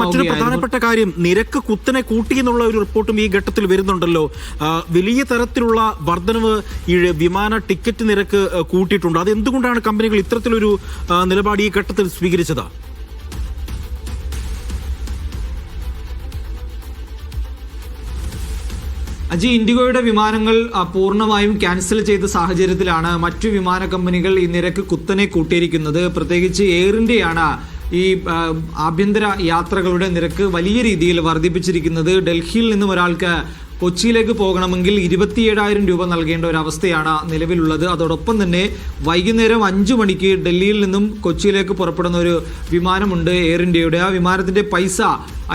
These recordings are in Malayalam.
മറ്റൊരു പ്രധാനപ്പെട്ട കാര്യം നിരക്ക് കുത്തനെ കൂട്ടി എന്നുള്ള ഒരു റിപ്പോർട്ടും ഈ ഘട്ടത്തിൽ വരുന്നുണ്ടല്ലോ. വലിയ തരത്തിലുള്ള വർധനവ് ഈ വിമാന ടിക്കറ്റ് നിരക്ക് കൂട്ടിയിട്ടുണ്ട്. അത് എന്തുകൊണ്ടാണ് കമ്പനികൾ ഇത്തരത്തിലൊരു നിലപാട് ഈ ഘട്ടത്തിൽ സ്വീകരിച്ചത്? അജി ഇൻഡിഗോയുടെ വിമാനങ്ങൾ പൂർണമായും ക്യാൻസൽ ചെയ്ത സാഹചര്യത്തിലാണ് മറ്റു വിമാന കമ്പനികൾ ഈ നിരക്ക് കുത്തനെ കൂട്ടിയിരിക്കുന്നത്. പ്രത്യേകിച്ച് എയർ ഇന്ത്യയാണ് ഈ ആഭ്യന്തര യാത്രകളുടെ നിരക്ക് വലിയ രീതിയിൽ വർദ്ധിപ്പിച്ചിരിക്കുന്നത് ഡൽഹിയിൽ നിന്നും ഒരാൾക്ക് കൊച്ചിയിലേക്ക് പോകണമെങ്കിൽ ഇരുപത്തിയേഴായിരം രൂപ നൽകേണ്ട ഒരു അവസ്ഥയാണ് നിലവിലുള്ളത്. അതോടൊപ്പം തന്നെ വൈകുന്നേരം അഞ്ചു മണിക്ക് ഡൽഹിയിൽ നിന്നും കൊച്ചിയിലേക്ക് പുറപ്പെടുന്ന ഒരു വിമാനമുണ്ട് എയർ ഇന്ത്യയുടെ. ആ വിമാനത്തിന്റെ പൈസ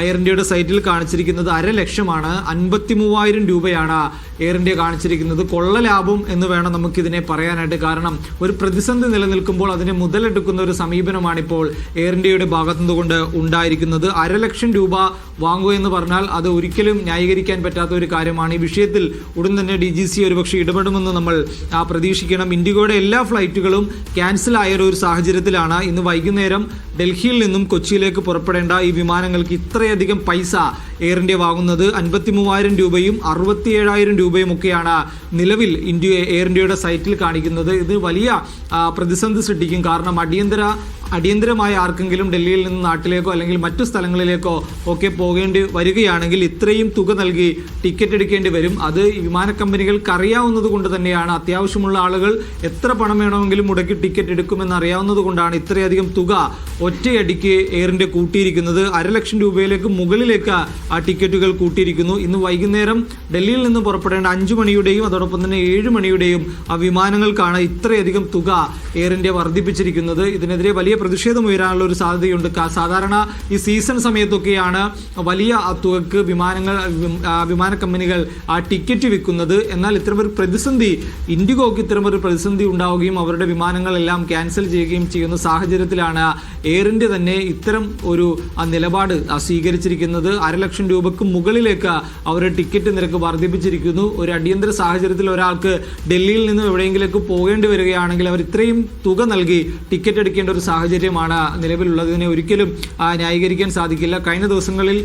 എയർ ഇന്ത്യയുടെ സൈറ്റിൽ കാണിച്ചിരിക്കുന്നത് അര ലക്ഷമാണ് അൻപത്തി മൂവായിരം രൂപയാണ് എയർ ഇന്ത്യ കാണിച്ചിരിക്കുന്നത്. കൊള്ള ലാഭം എന്ന് വേണം നമുക്കിതിനെ പറയാനായിട്ട്. കാരണം ഒരു പ്രതിസന്ധി നിലനിൽക്കുമ്പോൾ അതിനെ മുതലെടുക്കുന്ന ഒരു സമീപനമാണ് ഇപ്പോൾ എയർ ഇന്ത്യയുടെ ഭാഗത്തുനിന്നുകൊണ്ട് ഉണ്ടായിരിക്കുന്നത്. അര ലക്ഷം രൂപ വാങ്ങുക എന്ന് പറഞ്ഞാൽ അത് ഒരിക്കലും ന്യായീകരിക്കാൻ പറ്റാത്ത ഒരു കാര്യമാണ്. ഈ വിഷയത്തിൽ ഉടൻ തന്നെ ഡി ജി സി ഒരുപക്ഷെ ഇടപെടുമെന്ന് നമ്മൾ പ്രതീക്ഷിക്കണം. ഇൻഡിഗോയുടെ എല്ലാ ഫ്ലൈറ്റുകളും ക്യാൻസൽ ആയ ഒരു സാഹചര്യത്തിലാണ് ഇന്ന് വൈകുന്നേരം ഡൽഹിയിൽ നിന്നും കൊച്ചിയിലേക്ക് പുറപ്പെടേണ്ട ഈ വിമാനങ്ങൾക്ക് ഇത്രയധികം പൈസ എയർ ഇന്ത്യ വാങ്ങുന്നത് അൻപത്തി മൂവായിരം രൂപയും അറുപത്തി ഏഴായിരം രൂപയും ഒക്കെയാണ് നിലവിൽ ഇന്ത്യ എയർ ഇന്ത്യയുടെ സൈറ്റിൽ കാണിക്കുന്നത്. ഇത് വലിയ പ്രതിസന്ധി സൃഷ്ടിക്കും. കാരണം അടിയന്തര അടിയന്തരമായി ആർക്കെങ്കിലും ഡൽഹിയിൽ നിന്ന് നാട്ടിലേക്കോ അല്ലെങ്കിൽ മറ്റു സ്ഥലങ്ങളിലേക്കോ ഒക്കെ പോകേണ്ടി വരികയാണെങ്കിൽ ഇത്രയും തുക നൽകി ടിക്കറ്റ് എടുക്കേണ്ടി വരും. അത് വിമാന കമ്പനികൾക്ക് അറിയാവുന്നത് കൊണ്ട് തന്നെയാണ്. അത്യാവശ്യമുള്ള ആളുകൾ എത്ര പണം വേണമെങ്കിലും മുടക്കി ടിക്കറ്റ് എടുക്കുമെന്ന് അറിയാവുന്നത് കൊണ്ടാണ് ഇത്രയധികം തുക ഒറ്റയടിക്ക് എയർ ഇന്ത്യ കൂട്ടിയിരിക്കുന്നത്. അരലക്ഷം രൂപയിലേക്ക് മുകളിലേക്ക് ആ ടിക്കറ്റുകൾ കൂട്ടിയിരിക്കുന്നു. ഇന്ന് വൈകുന്നേരം ഡൽഹിയിൽ നിന്ന് പുറപ്പെടേണ്ട അഞ്ചു മണിയുടെയും അതോടൊപ്പം തന്നെ ഏഴ് മണിയുടെയും ആ വിമാനങ്ങൾക്കാണ് ഇത്രയധികം തുക എയർ ഇന്ത്യ വർദ്ധിപ്പിച്ചിരിക്കുന്നത്. ഇതിനെതിരെ വലിയ പ്രതിഷേധം ഉയരാനുള്ള ഒരു സാധ്യതയുണ്ട്. സാധാരണ ഈ സീസൺ സമയത്തൊക്കെയാണ് വലിയ തുകക്ക് വിമാനങ്ങൾ വിമാന കമ്പനികൾ ആ ടിക്കറ്റ് വിൽക്കുന്നത്. എന്നാൽ ഇത്തരമൊരു പ്രതിസന്ധി ഇൻഡിഗോക്ക് ഇത്തരമൊരു പ്രതിസന്ധി ഉണ്ടാവുകയും അവരുടെ വിമാനങ്ങളെല്ലാം ക്യാൻസൽ ചെയ്യുകയും ചെയ്യുന്ന സാഹചര്യത്തിലാണ് എയർ ഇന്ത്യ തന്നെ ഇത്തരം ഒരു നിലപാട് സ്വീകരിച്ചിരിക്കുന്നത്. അരലക്ഷം രൂപക്ക് മുകളിലേക്ക് അവരുടെ ടിക്കറ്റ് നിരക്ക് വർദ്ധിപ്പിച്ചിരിക്കുന്നു. ഒരു അടിയന്തര സാഹചര്യത്തിൽ ഒരാൾക്ക് ഡൽഹിയിൽ നിന്ന് എവിടെയെങ്കിലേക്ക് പോകേണ്ടി വരികയാണെങ്കിൽ അവർ ഇത്രയും തുക നൽകി ടിക്കറ്റ് എടുക്കേണ്ട ഒരു സാഹചര്യമാണ് നിലവിലുള്ളതിനെ ഒരിക്കലും ന്യായീകരിക്കാൻ സാധിക്കില്ല. കഴിഞ്ഞ ദിവസങ്ങളിൽ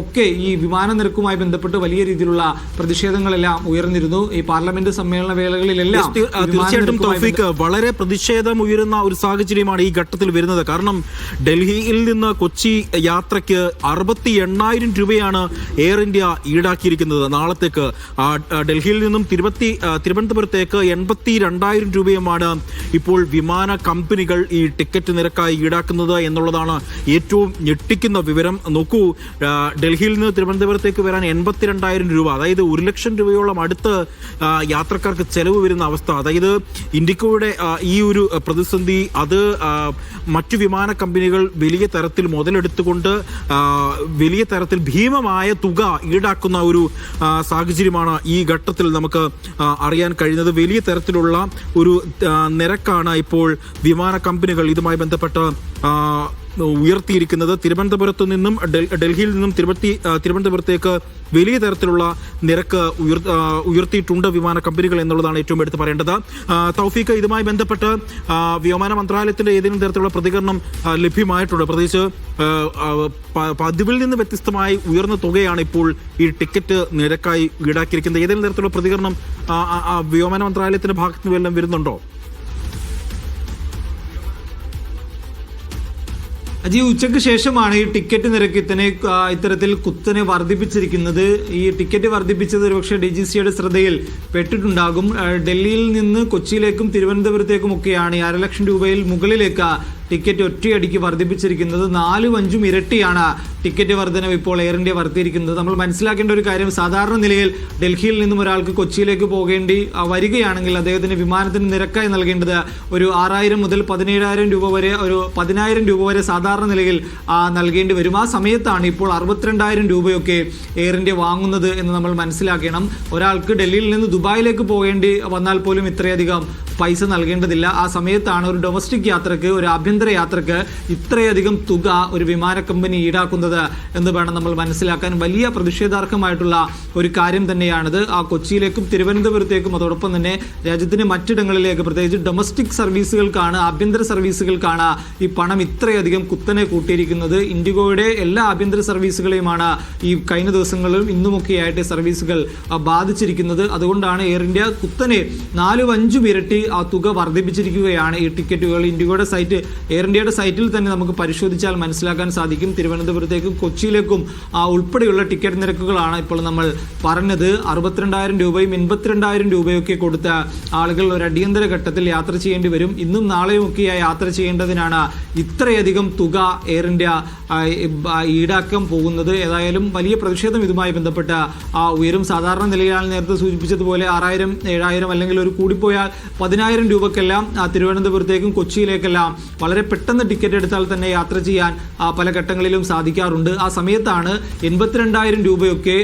ഒക്കെ ഈ വിമാന നിരക്കുമായി ബന്ധപ്പെട്ട് വലിയ രീതിയിലുള്ള പ്രതിഷേധങ്ങളെല്ലാം ഉയർന്നിരുന്നു. ഈ പാർലമെന്റ് സമ്മേളന വേളകളിലെല്ലാം തീർച്ചയായിട്ടും തോഫിക്ക് വളരെ പ്രതിഷേധം ഉയരുന്ന ഒരു സാഹചര്യമാണ് ഈ ഘട്ടത്തിൽ വരുന്നത്. കാരണം ഡൽഹിയിൽ നിന്ന് കൊച്ചി യാത്രയ്ക്ക് അറുപത്തി എണ്ണായിരം രൂപയാണ് എയർ ഇന്ത്യ ഈടാക്കിയിരിക്കുന്നത്. നാളത്തേക്ക് ഡൽഹിയിൽ നിന്നും തിരുവത്തി ആ, തിരുവനന്തപുരത്തേക്ക് എൺപത്തി രണ്ടായിരം രൂപയുമാണ് ഇപ്പോൾ വിമാന കമ്പനികൾ ഈ ടിക്കറ്റ് നിരക്കായി ഈടാക്കുന്നത് എന്നുള്ളതാണ് ഏറ്റവും ഞെട്ടിക്കുന്ന വിവരം. നോക്കൂ ഡൽഹിയിൽ നിന്ന് തിരുവനന്തപുരത്തേക്ക് വരാൻ എൺപത്തിരണ്ടായിരം രൂപ അതായത് ഒരു ലക്ഷം രൂപയോളം അടുത്ത് യാത്രക്കാർക്ക് ചെലവ് വരുന്ന അവസ്ഥ. അതായത് ഇൻഡിക്കോയുടെ ഈ ഒരു പ്രതിസന്ധി അത് മറ്റു വിമാന കമ്പനികൾ വലിയ തരത്തിൽ മുതലെടുത്തുകൊണ്ട് വലിയ തരത്തിൽ ഭീമമായ തുക ഈടാക്കുന്ന ഒരു സാഹചര്യമാണ് ഈ ഘട്ടത്തിൽ നമുക്ക് അറിയാൻ കഴിയുന്നത്. വലിയ തരത്തിലുള്ള ഒരു നിരക്കാണ് ഇപ്പോൾ വിമാന കമ്പനികൾ ഇതുമായി ബന്ധപ്പെട്ട് ഉയർത്തിയിരിക്കുന്നത് തിരുവനന്തപുരത്ത് നിന്നും ഡൽഹിയിൽ നിന്നും തിരുവത്തി തിരുവനന്തപുരത്തേക്ക് വലിയ തരത്തിലുള്ള നിരക്ക് ഉയർ ഉയർത്തിയിട്ടുണ്ട് വിമാന കമ്പനികൾ എന്നുള്ളതാണ് ഏറ്റവും എടുത്ത് പറയേണ്ടത്. തൗഫീഖ് ഇതുമായി ബന്ധപ്പെട്ട് വ്യോമാന മന്ത്രാലയത്തിന്റെ ഏതെങ്കിലും തരത്തിലുള്ള പ്രതികരണം ലഭ്യമായിട്ടുണ്ട്. പ്രത്യേകിച്ച് പതിവിൽ നിന്ന് വ്യത്യസ്തമായി ഉയർന്ന തുകയാണ് ഇപ്പോൾ ഈ ടിക്കറ്റ് നിരക്കായി ഈടാക്കിയിരിക്കുന്നത്. ഏതെങ്കിലും തരത്തിലുള്ള പ്രതികരണം വ്യോമയാന മന്ത്രാലയത്തിന്റെ ഭാഗത്തുനിന്ന് വല്ലതും വരുന്നുണ്ടോ? അജി ഉച്ചയ്ക്ക് ശേഷമാണ് ഈ ടിക്കറ്റ് നിരക്ക് ഇത്തനെ ഇത്തരത്തിൽ കുത്തനെ വർദ്ധിപ്പിച്ചിരിക്കുന്നത്. ഈ ടിക്കറ്റ് വർദ്ധിപ്പിച്ചത് ഒരുപക്ഷെ ഡി ജി സിയുടെ ശ്രദ്ധയിൽ പെട്ടിട്ടുണ്ടാകും. ഡൽഹിയിൽ നിന്ന് കൊച്ചിയിലേക്കും തിരുവനന്തപുരത്തേക്കും ഒക്കെയാണ് ഈ അരലക്ഷം രൂപയിൽ മുകളിലേക്ക് ടിക്കറ്റ് ഒറ്റയടിക്ക് വർദ്ധിപ്പിച്ചിരിക്കുന്നത്. നാലും അഞ്ചും ഇരട്ടിയാണ് ടിക്കറ്റ് വർധനവ് ഇപ്പോൾ എയർ ഇന്ത്യ വർദ്ധിയിരിക്കുന്നത് നമ്മൾ മനസ്സിലാക്കേണ്ട ഒരു കാര്യം സാധാരണ നിലയിൽ ഡൽഹിയിൽ നിന്നും ഒരാൾക്ക് കൊച്ചിയിലേക്ക് പോകേണ്ടി വരികയാണെങ്കിൽ അദ്ദേഹത്തിന് വിമാനത്തിന് നിരക്കായി നൽകേണ്ടത് ഒരു ആറായിരം മുതൽ പതിനേഴായിരം രൂപ വരെ ഒരു പതിനായിരം രൂപ വരെ സാധാരണ നിലയിൽ നൽകേണ്ടി വരും. ആ സമയത്താണ് ഇപ്പോൾ അറുപത്തിരണ്ടായിരം രൂപയൊക്കെ എയർ ഇന്ത്യ വാങ്ങുന്നത് എന്ന് നമ്മൾ മനസ്സിലാക്കണം. ഒരാൾക്ക് ഡൽഹിയിൽ നിന്ന് ദുബായിലേക്ക് പോകേണ്ടി വന്നാൽ പോലും ഇത്രയധികം പൈസ നൽകേണ്ടതില്ല. ആ സമയത്താണ് ഒരു ഡൊമസ്റ്റിക് യാത്രയ്ക്ക് ഒരു ആഭ്യന്തര യാത്രയ്ക്ക് ഇത്രയധികം തുക ഒരു വിമാന കമ്പനി ഈടാക്കുന്നത്. നൽകുന്നത് എന്ന് വേണം നമ്മൾ മനസ്സിലാക്കാൻ. വലിയ പ്രതിഷേധാർഹമായിട്ടുള്ള ഒരു കാര്യം തന്നെയാണിത്. ആ കൊച്ചിയിലേക്കും തിരുവനന്തപുരത്തേക്കും അതോടൊപ്പം തന്നെ രാജ്യത്തിന്റെ മറ്റിടങ്ങളിലേക്ക് പ്രത്യേകിച്ച് ഡൊമസ്റ്റിക് സർവീസുകൾക്കാണ് ആഭ്യന്തര സർവീസുകൾക്കാണ് ഈ പണം ഇത്രയധികം കുത്തനെ കൂട്ടിയിരിക്കുന്നത്. ഇൻഡിഗോയുടെ എല്ലാ ആഭ്യന്തര സർവീസുകളെയുമാണ് ഈ കഴിഞ്ഞ ദിവസങ്ങളിലും ഇന്നുമൊക്കെയായിട്ട് സർവീസുകൾ ബാധിച്ചിരിക്കുന്നത്. അതുകൊണ്ടാണ് എയർ ഇന്ത്യ കുത്തനെ നാലും അഞ്ചും ഇരട്ടി ആ തുക വർദ്ധിപ്പിച്ചിരിക്കുകയാണ് ഈ ടിക്കറ്റുകൾ. ഇൻഡിഗോയുടെ സൈറ്റ് എയർ ഇന്ത്യയുടെ സൈറ്റിൽ തന്നെ നമുക്ക് പരിശോധിച്ചാൽ മനസ്സിലാക്കാൻ സാധിക്കും. തിരുവനന്തപുരത്തേക്കും കൊച്ചിയിലേക്കും ആ, ഉൾപ്പെടെയുള്ള ടിക്കറ്റ് നിരക്കുകളാണ് ഇപ്പോൾ നമ്മൾ പറഞ്ഞത്. അറുപത്തിരണ്ടായിരം രൂപയും എൺപത്തിരണ്ടായിരം രൂപയൊക്കെ കൊടുത്ത ആളുകൾ ഒരു അടിയന്തര ഘട്ടത്തിൽ യാത്ര ചെയ്യേണ്ടി വരും. ഇന്നും നാളെയും ഒക്കെയായി യാത്ര ചെയ്യേണ്ടതിനാണ് ഇത്രയധികം തുക എയർ ഇന്ത്യ ഈടാക്കാൻ പോകുന്നത്. ഏതായാലും വലിയ പ്രതിഷേധം ഇതുമായി ബന്ധപ്പെട്ട ഉയരും. സാധാരണ നിലയിലാണ് നേരത്തെ സൂചിപ്പിച്ചതുപോലെ ആറായിരം ഏഴായിരം അല്ലെങ്കിൽ ഒരു കൂടിപ്പോയാൽ പതിനായിരം രൂപക്കെല്ലാം തിരുവനന്തപുരത്തേക്കും കൊച്ചിയിലേക്കെല്ലാം വളരെ പെട്ടെന്ന് ടിക്കറ്റ് എടുത്താൽ തന്നെ യാത്ര ചെയ്യാൻ പല ഘട്ടങ്ങളിലും സാധിക്കാറുണ്ട്. ആ സമയത്താണ് എൺപത്തിരണ്ടായിരം രൂപയൊക്കെ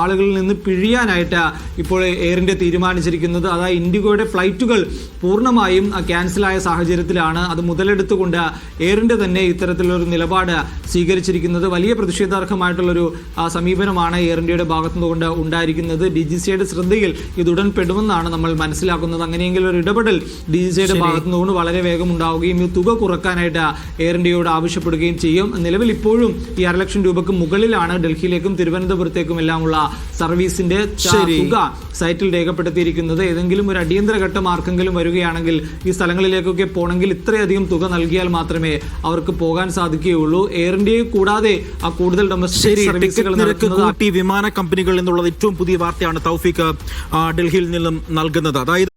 ആളുകളിൽ നിന്ന് പിഴിയാനായിട്ട് ഇപ്പോൾ എയർ ഇന്ത്യ തീരുമാനിച്ചിരിക്കുന്നത്. അതായത് ഇൻഡിഗോയുടെ ഫ്ലൈറ്റുകൾ പൂർണമായും ക്യാൻസലായ സാഹചര്യത്തിലാണ്. അത് മുതലെടുത്തുകൊണ്ട് എയർ ഇന്ത്യ തന്നെ ഇത്തരത്തിലൊരു നിലപാട് സ്വീകരിച്ചിരിക്കുന്നത്. വലിയ പ്രതിഷേധാർഹമായിട്ടുള്ളൊരു സമീപനമാണ് എയർ ഇന്ത്യയുടെ ഭാഗത്തുനിന്നുകൊണ്ട് ഉണ്ടായിരിക്കുന്നത്. ഡി ജി സിയുടെ ശ്രദ്ധയിൽ ഇത് ഉടൻ പെടുമെന്നാണ് നമ്മൾ മനസ്സിലാക്കുന്നത്. അങ്ങനെയെങ്കിൽ ഒരു ഇടപെടൽ ഡി ജി സിയുടെ ഭാഗത്തുനിന്നുകൊണ്ട് വളരെ വേഗം ഉണ്ടാവുകയും ഈ തുക കുറക്കാനായിട്ട് എയർ ഇന്ത്യയോട് ആവശ്യപ്പെടുകയും ചെയ്യും. നിലവിൽ ഇപ്പോഴും ഈ അര ലക്ഷം രൂപക്ക് മുകളിലാണ് ഡൽഹിയിലേക്കും തിരുവനന്തപുരത്തേക്കും എല്ലാമുള്ള സർവീസിന്റെ. തുക സൈറ്റിൽ രേഖപ്പെടുത്തിയിരിക്കുന്നത്. ഏതെങ്കിലും ഒരു അടിയന്തര ഘട്ടം ആർക്കെങ്കിലും വരികയാണെങ്കിൽ ഈ സ്ഥലങ്ങളിലേക്കൊക്കെ പോകണമെങ്കിൽ ഇത്രയധികം തുക നൽകിയാൽ മാത്രമേ അവർക്ക് പോകാൻ സാധിക്കുകയുള്ളൂ. എയർ ഇന്ത്യയെ കൂടാതെ ആ കൂടുതൽ ഡൊമസ്റ്റിക് കൂട്ടി വിമാന കമ്പനികൾ എന്നുള്ളത് ഏറ്റവും പുതിയ വാർത്തയാണ് തൗഫീഖ് ഡൽഹിയിൽ നിന്നും നൽകുന്നത്. അതായത്